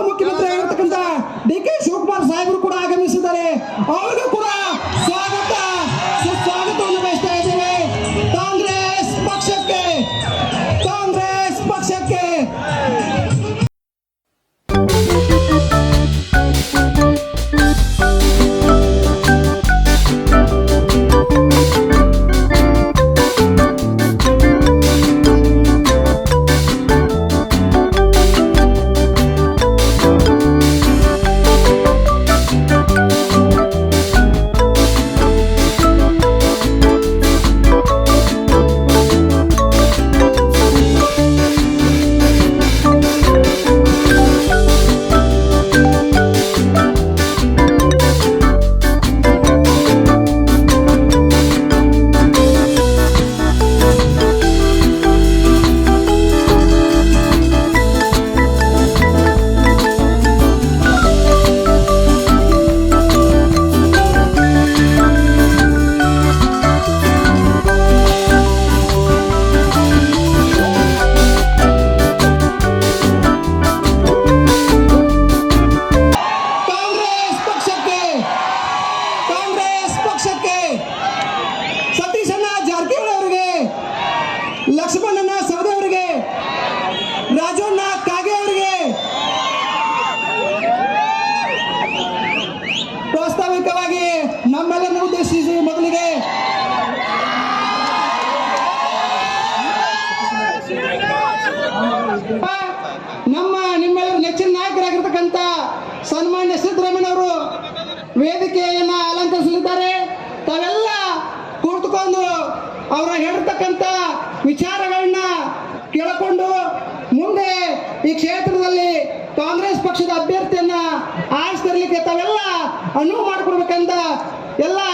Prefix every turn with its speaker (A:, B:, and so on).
A: ಉಪಮುಖ್ಯಮಂತ್ರಿ ಆಗಿರ್ತಕ್ಕಂಥ D K Shivakumar ಸಾಹೇಬರು ಕೂಡ ಆಗಮಿಸಿದ್ದಾರೆ. ಅವರು ಲಕ್ಷ್ಮಣನ ಸೌದೆ ಅವರಿಗೆ ರಾಜಣ್ಣ ಕಾಗೆ ಅವರಿಗೆ ಪ್ರಾಸ್ತಾವಿಕವಾಗಿ ನಮ್ಮೆಲ್ಲರನ್ನು ಉದ್ದೇಶಿಸಿ ಮೊದಲಿಗೆ ನಮ್ಮ ನಿಮ್ಮೆಲ್ಲರ ನೆಚ್ಚಿನ ನಾಯಕರಾಗಿರ್ತಕ್ಕಂಥ ಸನ್ಮಾನ್ಯ ಸಿದ್ದರಾಮಯ್ಯನವರು ವೇದಿಕೆಯನ್ನ ಅಲಂಕರಿಸಲಿದ್ದಾರೆ. ತಾವೆಲ್ಲ ಕುಳಿತುಕೊಂಡು ಅವರ ಹೇಳಿರ್ತಕ್ಕಂಥ ವಿಚಾರಗಳನ್ನ ಕೇಳಿಕೊಂಡು ಮುಂದೆ ಈ ಕ್ಷೇತ್ರದಲ್ಲಿ ಕಾಂಗ್ರೆಸ್ ಪಕ್ಷದ ಅಭ್ಯರ್ಥಿಯನ್ನ ಆರಿಸ್ತರಲಿಕ್ಕೆ ತಾವೆಲ್ಲ ಅನುವು ಮಾಡಿಕೊಡ್ಬೇಕಂತ ಎಲ್ಲ